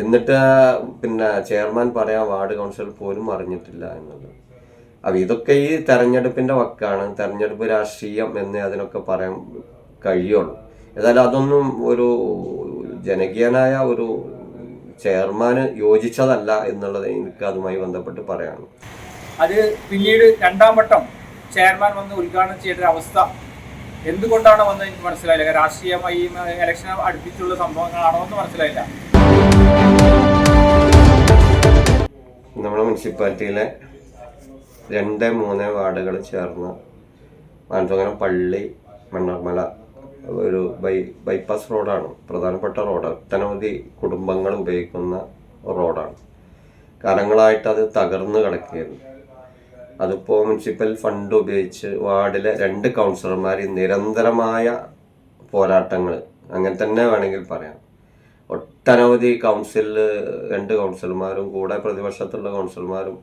എന്നിട്ട് പിന്നെ ചെയർമാൻ പറയാൻ വാർഡ് കൗൺസിൽ പോലും അറിഞ്ഞിട്ടില്ല എന്നുള്ളത്. അപ്പം ഇതൊക്കെ ഈ തെരഞ്ഞെടുപ്പിന്റെ വക്കാണ്. തെരഞ്ഞെടുപ്പ് രാഷ്ട്രീയം എന്നേ അതിനൊക്കെ പറയാൻ കഴിയുള്ളൂ. ഏതായാലും അതൊന്നും ഒരു ജനകീയനായ ഒരു ചെയർമാന് യോജിച്ചതല്ല എന്നുള്ളത് എനിക്ക് അതുമായി ബന്ധപ്പെട്ട് പറയാണ് അത് പിന്നീട് രണ്ടാം വട്ടം ചെയർമാൻ വന്ന് ഉദ്ഘാടനം ചെയ്ത അവസ്ഥ എന്തുകൊണ്ടാണ് വന്നത് എനിക്ക് മനസ്സിലായില്ല. രാഷ്ട്രീയമായി ഇലക്ഷൻ അടുപ്പിച്ചുള്ള സംഭവങ്ങളാണോ എന്ന് മനസ്സിലായില്ല. നമ്മുടെ മുനിസിപ്പാലിറ്റിയിലെ രണ്ട് മൂന്ന് വാർഡുകൾ ചേർന്ന് മാനന്തവാനം പള്ളി മണ്ണർമല ഒരു ബൈ ബൈപ്പാസ് റോഡാണ്. പ്രധാനപ്പെട്ട റോഡ്. ഒട്ടനവധി കുടുംബങ്ങൾ ഉപയോഗിക്കുന്ന റോഡാണ്. കാലങ്ങളായിട്ട് അത് തകർന്നു കിടക്കുകയായിരുന്നു അതിപ്പോൾ മുനിസിപ്പൽ ഫണ്ട് ഉപയോഗിച്ച് വാർഡിലെ രണ്ട് കൗൺസിലർമാർ നിരന്തരമായ പോരാട്ടങ്ങൾ അങ്ങനെ തന്നെ വേണമെങ്കിൽ പറയാം. ഒട്ടനവധി കൗൺസിലിൽ രണ്ട് കൗൺസിലർമാരും കൂടെ പ്രതിപക്ഷത്തുള്ള കൗൺസിലർമാരും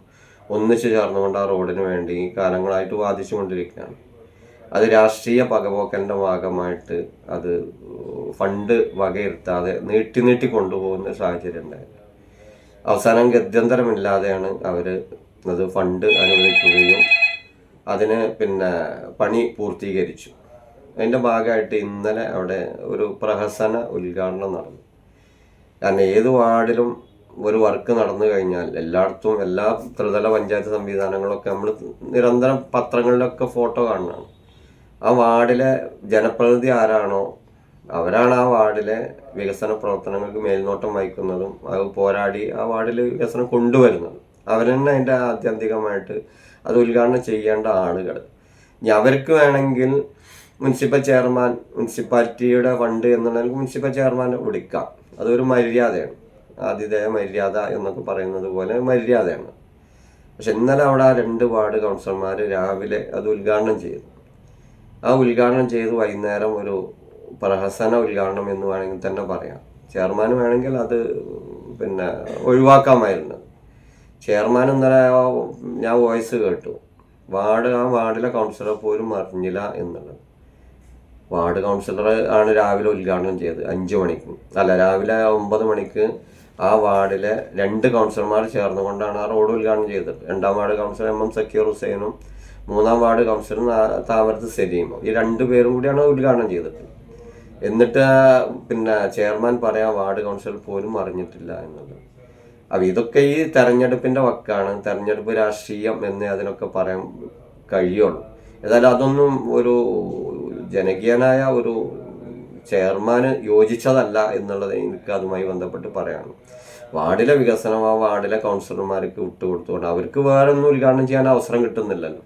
ഒന്നിച്ചു ചേർന്നുകൊണ്ട് ആ റോഡിന് വേണ്ടി കാലങ്ങളായിട്ട് വാദിച്ചു കൊണ്ടിരിക്കുകയാണ് അത് രാഷ്ട്രീയ പകപോക്കലിന്റെ ഭാഗമായിട്ട് അത് ഫണ്ട് വകയിരുത്താതെ നീട്ടി നീട്ടി കൊണ്ടുപോകുന്ന സാഹചര്യം ഉണ്ടായിരുന്നു. അവസാനം ഗത്യന്തരമില്ലാതെയാണ് അവർ അത് ഫണ്ട് അനുവദിക്കുകയും അതിന് പിന്നെ പണി പൂർത്തീകരിച്ചു. അതിന്റെ ഭാഗമായിട്ട് ഇന്നലെ അവിടെ ഒരു പ്രഹസന ഉദ്ഘാടനം നടന്നു. കാരണം ഏത് വാർഡിലും ഒരു വർക്ക് നടന്നു കഴിഞ്ഞാൽ എല്ലായിടത്തും എല്ലാ ത്രിതല പഞ്ചായത്ത് സംവിധാനങ്ങളൊക്കെ നമ്മൾ നിരന്തരം പത്രങ്ങളിലൊക്കെ ഫോട്ടോ കാണണം ആ വാർഡിലെ ജനപ്രതിനിധി ആരാണോ അവരാണ് ആ വാർഡിലെ വികസന പ്രവർത്തനങ്ങൾക്ക് മേൽനോട്ടം വഹിക്കുന്നതും അത് പോരാടി ആ വാർഡിൽ വികസനം കൊണ്ടുവരുന്നതും. അവർ തന്നെ അതിന്റെ ആത്യന്തികമായിട്ട് അത് ഉദ്ഘാടനം ചെയ്യേണ്ട ആളുകൾ. ഇനി അവർക്ക് വേണമെങ്കിൽ മുനിസിപ്പൽ ചെയർമാൻ മുനിസിപ്പാലിറ്റിയുടെ ഫണ്ട് എന്നുണ്ടെങ്കിൽ മുനിസിപ്പൽ ചെയർമാനെ വിളിക്കാം. അതൊരു മര്യാദയാണ്. ആതിഥേയ മര്യാദ എന്നൊക്കെ പറയുന്നത് പോലെ മര്യാദയാണ്. പക്ഷെ ഇന്നലെ അവിടെ ആ രണ്ട് വാർഡ് കൗൺസിലർമാർ രാവിലെ അത് ഉദ്ഘാടനം ചെയ്തു. ആ ഉദ്ഘാടനം ചെയ്ത് വൈകുന്നേരം ഒരു പ്രഹസന ഉദ്ഘാടനം എന്ന് വേണമെങ്കിൽ തന്നെ പറയാം. ചെയർമാൻ വേണമെങ്കിൽ അത് പിന്നെ ഒഴിവാക്കാമായിരുന്നു. ചെയർമാൻ ഇന്നലെ ഞാൻ വോയിസ് കേട്ടു. വാർഡ് ആ വാർഡിലെ കൗൺസിലർ പോലും അറിഞ്ഞില്ല എന്നുള്ളത്. വാർഡ് കൗൺസിലർ ആണ് രാവിലെ ഉദ്ഘാടനം ചെയ്തത് അഞ്ചു മണിക്ക്. അല്ല രാവിലെ ഒമ്പത് മണിക്ക് ആ വാർഡിലെ രണ്ട് കൗൺസിലർമാർ ചേർന്നുകൊണ്ടാണ് ആ റോഡ് ഉദ്ഘാടനം ചെയ്തത്. രണ്ടാം ward councillor M M Zakir ഹുസൈനും മൂന്നാം വാർഡ് കൗൺസിലർ താമരത്ത് സലീമും ഈ രണ്ടു പേരും കൂടിയാണ് ഉദ്ഘാടനം ചെയ്തത്. എന്നിട്ട് പിന്നെ ചെയർമാൻ പറയാൻ വാർഡ് കൗൺസിലർ പോലും അറിഞ്ഞിട്ടില്ല എന്നുള്ളത്. അപ്പം ഇതൊക്കെ ഈ തെരഞ്ഞെടുപ്പിന്റെ വക്കാണ്. തെരഞ്ഞെടുപ്പ് രാഷ്ട്രീയം എന്നേ അതിനൊക്കെ പറയാൻ കഴിയുള്ളൂ. ഏതായാലും അതൊന്നും ഒരു ജനകീയനായ ഒരു ചെയർമാന് യോജിച്ചതല്ല എന്നുള്ളത് എനിക്ക് അതുമായി ബന്ധപ്പെട്ട് പറയാണ് വാർഡിലെ വികസനം ആ വാർഡിലെ കൗൺസിലർമാർക്ക് വിട്ടുകൊടുത്തുകൊണ്ട് അവർക്ക് വേറെ ഒന്നും ഉദ്ഘാടനം ചെയ്യാൻ അവസരം കിട്ടുന്നില്ലല്ലോ.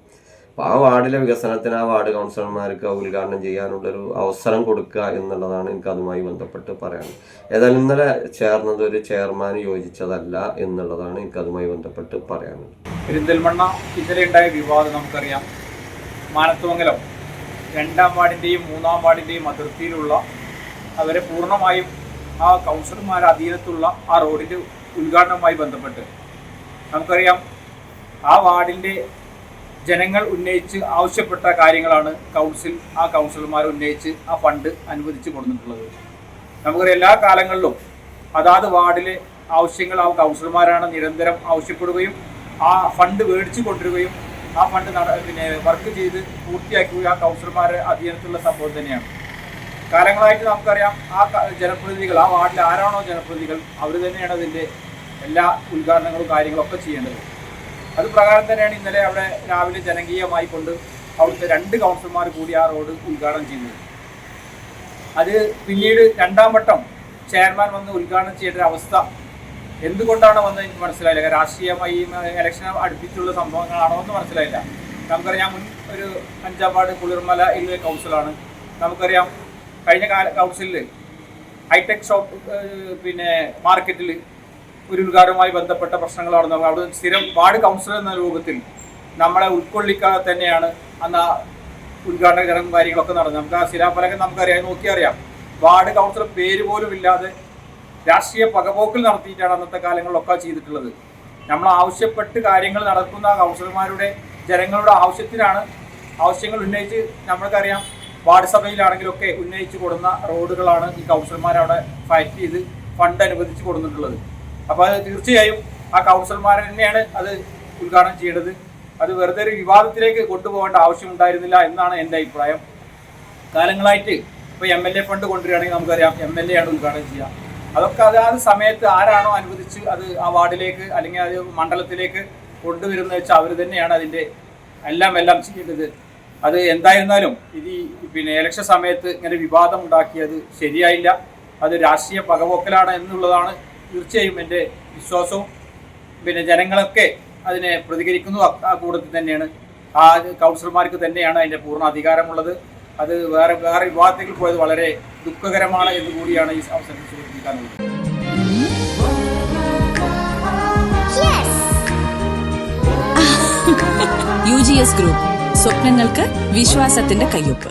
അപ്പോൾ ആ വാർഡിലെ വികസനത്തിന് ആ വാർഡ് കൗൺസിലർമാർക്ക് ഉദ്ഘാടനം ചെയ്യാനുള്ളൊരു അവസരം കൊടുക്കുക എന്നുള്ളതാണ് എനിക്ക് അതുമായി ബന്ധപ്പെട്ട് പറയാൻ ഏതായാലും ഇന്നലെ ചേർന്നത് ഒരു ചെയർമാൻ യോജിച്ചതല്ല എന്നുള്ളതാണ് എനിക്ക് അതുമായി ബന്ധപ്പെട്ട് പറയാനുള്ളത്. പെരിന്തൽമണ്ണ ഇന്നലെ ഉണ്ടായ വിവാദം നമുക്കറിയാം. മാനത്തുമംഗലം രണ്ടാം വാർഡിന്റെയും മൂന്നാം വാർഡിന്റെയും അതിർത്തിയിലുള്ള അവരെ പൂർണമായും ആ കൗൺസിലർമാരുടെ അധീനത്തുള്ള ആ റോഡിന്റെ ഉദ്ഘാടനവുമായി ബന്ധപ്പെട്ട്. നമുക്കറിയാം ആ വാർഡിന്റെ ജനങ്ങൾ ഉന്നയിച്ച് ആവശ്യപ്പെട്ട കാര്യങ്ങളാണ് കൗൺസിൽ ആ കൗൺസിലർമാർ ഉന്നയിച്ച് ആ ഫണ്ട് അനുവദിച്ചു കൊടുത്തിട്ടുള്ളത്. നമുക്കറിയാം എല്ലാ കാലങ്ങളിലും അതാത് വാർഡിലെ ആവശ്യങ്ങൾ ആ കൗൺസിലർമാരാണ് നിരന്തരം ആവശ്യപ്പെടുകയും ആ ഫണ്ട് മേടിച്ചു കൊണ്ടുവരികയും ആ ഫണ്ട് പിന്നെ വർക്ക് ചെയ്ത് പൂർത്തിയാക്കുക ആ കൗൺസിലർമാരുടെ അധീനത്തിലുള്ള സംഭവം തന്നെയാണ്. കാലങ്ങളായിട്ട് നമുക്കറിയാം ആ ജനപ്രതിനിധികൾ ആ വാർഡിൽ ആരാണോ ജനപ്രതിനിധികൾ അവർ തന്നെയാണ് അതിന്റെ എല്ലാ ഉദ്ഘാടനങ്ങളും കാര്യങ്ങളും ഒക്കെ ചെയ്യേണ്ടത്. അത് പ്രകാരം തന്നെയാണ് ഇന്നലെ അവിടെ രാവിലെ ജനകീയമായി കൊണ്ട് അവിടുത്തെ രണ്ട് കൗൺസിലർമാർ കൂടി ആ റോഡ് ഉദ്ഘാടനം ചെയ്തത്. അത് പിന്നീട് രണ്ടാം വട്ടം ചെയർമാൻ വന്ന് ഉദ്ഘാടനം ചെയ്യേണ്ട ഒരു അവസ്ഥ എന്തുകൊണ്ടാണ് വന്നത് എനിക്ക് മനസ്സിലായില്ല. രാഷ്ട്രീയമായി ഇലക്ഷൻ അടുപ്പിച്ചുള്ള സംഭവങ്ങളാണോ എന്ന് മനസ്സിലായില്ല. നമുക്കറിയാം മുൻ ഒരു അഞ്ചാം വാർഡ് കുളിർമല ഇന്ന് കൗൺസിലാണ് നമുക്കറിയാം കഴിഞ്ഞ കാല കൗൺസിലിൽ ഹൈടെക് ഷോപ്പ് പിന്നെ മാർക്കറ്റിൽ ഒരു ഉദ്ഘാടനവുമായി ബന്ധപ്പെട്ട പ്രശ്നങ്ങളാണ് നമ്മൾ അവിടെ സ്ഥിരം വാർഡ് കൗൺസിലർ എന്ന രൂപത്തിൽ നമ്മളെ ഉൾക്കൊള്ളിക്കാതെ തന്നെയാണ് അന്ന് ആ ഉദ്ഘാടന ചടങ്ങും കാര്യങ്ങളൊക്കെ നടന്നത്. നമുക്ക് ആ ശിലാഫലകം നമുക്കറിയാം നോക്കിയറിയാം. വാർഡ് കൗൺസിലർ പേര് പോലും ഇല്ലാതെ രാഷ്ട്രീയ പകപോക്കൽ നടത്തിയിട്ടാണ് അന്നത്തെ കാലങ്ങളിലൊക്കെ ചെയ്തിട്ടുള്ളത്. നമ്മൾ ആവശ്യപ്പെട്ട് കാര്യങ്ങൾ നടക്കുന്ന കൗൺസിലർമാരുടെ ജനങ്ങളുടെ ആവശ്യത്തിനാണ് ആവശ്യങ്ങൾ ഉന്നയിച്ച് നമ്മൾക്കറിയാം വാർഡ് സഭയിലാണെങ്കിലൊക്കെ ഉന്നയിച്ച് കൊടുക്കുന്ന റോഡുകളാണ് ഈ കൗൺസിലർമാർ അവിടെ ഫൈറ്റ് ചെയ്ത് ഫണ്ട് അനുവദിച്ച് കൊടുത്തിട്ടുള്ളത്. അപ്പോൾ അത് തീർച്ചയായും ആ കൗൺസിലർമാർ തന്നെയാണ് അത് ഉദ്ഘാടനം ചെയ്യേണ്ടത്. അത് വെറുതെ ഒരു വിവാദത്തിലേക്ക് കൊണ്ടുപോകേണ്ട ആവശ്യമുണ്ടായിരുന്നില്ല എന്നാണ് എന്റെ അഭിപ്രായം. കാലങ്ങളായിട്ട് ഇപ്പോൾ എം എൽ എ ഫണ്ട് കൊണ്ടുവരികയാണെങ്കിൽ നമുക്കറിയാം എം എൽ എ ആണ് ഉദ്ഘാടനം ചെയ്യുക. അതൊക്കെ അതാത് സമയത്ത് ആരാണോ അനുവദിച്ച് അത് ആ വാർഡിലേക്ക് അല്ലെങ്കിൽ അത് മണ്ഡലത്തിലേക്ക് കൊണ്ടുവരുന്നത് വെച്ചാൽ അവർ തന്നെയാണ് അതിന്റെ എല്ലാം എല്ലാം ചെയ്യേണ്ടത്. അത് എന്തായിരുന്നാലും ഇത് പിന്നെ ഇലക്ഷൻ സമയത്ത് ഇങ്ങനെ വിവാദം ഉണ്ടാക്കിയത് ശരിയായില്ല. അത് രാഷ്ട്രീയ പകപോക്കലാണ് എന്നുള്ളതാണ് തീർച്ചയായും എന്റെ വിശ്വാസവും. പിന്നെ ജനങ്ങളൊക്കെ അതിനെ പ്രതികരിക്കുന്നു. ആ- കൂട്ടത്തിൽ തന്നെയാണ്. ആ കൗൺസിലർമാർക്ക് തന്നെയാണ് അതിന്റെ പൂർണ അധികാരമുള്ളത്. അത് വേറെ വേറെ വിവാദത്തിൽ പോയത് വളരെ ദുഃഖകരമാണ് എന്ന് കൂടിയാണ് ഈ അവസരത്തിൽ സൂചിപ്പിക്കാനുള്ളത്. യു ജി എസ് ഗ്രൂപ്പ് സ്വപ്നങ്ങൾക്ക് വിശ്വാസത്തിന്റെ കയ്യൊപ്പ്.